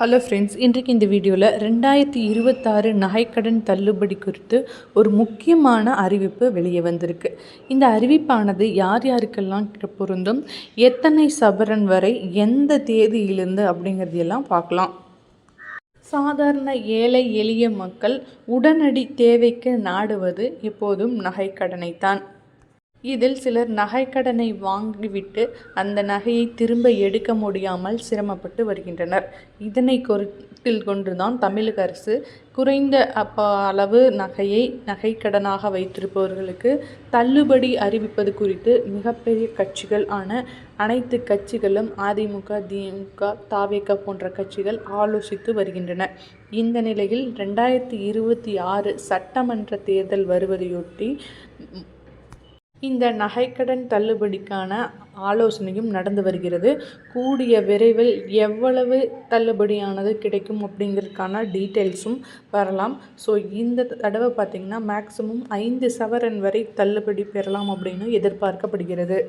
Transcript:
Hello friends இன்றைக்கு இந்த வீடியோவில் ரெண்டாயிரத்தி இருபத்தாறு நகைக்கடன் தள்ளுபடி குறித்து ஒரு முக்கியமான அறிவிப்பு வெளியே வந்திருக்கு. இந்த அறிவிப்பானது யார் யாருக்கெல்லாம் பொருந்தும்? எத்தனை சபரன் வரை? எந்த தேதியிலிருந்து? அப்படிங்கிறது எல்லாம் பார்க்கலாம். சாதாரண ஏழை எளிய மக்கள் உடனடி தேவைக்கு நாடுவது எப்போதும் நகைக்கடனைத்தான். இதில் சிலர் நகைக்கடனை வாங்கிவிட்டு அந்த நகையை திரும்ப எடுக்க முடியாமல் சிரமப்பட்டு வருகின்றனர். இதனை கருத்தில் கொண்டுதான் தமிழக அரசு குறைந்த அப்ப அளவு நகையை நகைக்கடனாக வைத்திருப்பவர்களுக்கு தள்ளுபடி அறிவிப்பது குறித்து மிகப்பெரிய கட்சிகள் ஆன அனைத்து கட்சிகளும் அதிமுக திமுக தாவேக போன்ற கட்சிகள் ஆலோசித்து வருகின்றன. இந்த நிலையில் ரெண்டாயிரத்தி இருபத்தி ஆறு சட்டமன்ற தேர்தல் வருவதையொட்டி இந்த நகைக்கடன் தள்ளுபடிக்கான ஆலோசனையும் நடந்து வருகிறது. கூடிய விரைவில் எவ்வளவு தள்ளுபடியானது கிடைக்கும் அப்படிங்கிறதுக்கான டீட்டெயில்ஸும் வரலாம். ஸோ இந்த தடவை பார்த்திங்கன்னா மேக்ஸிமம் ஐந்து சவரன் வரை தள்ளுபடி பெறலாம் அப்படின்னு எதிர்பார்க்கப்படுகிறது.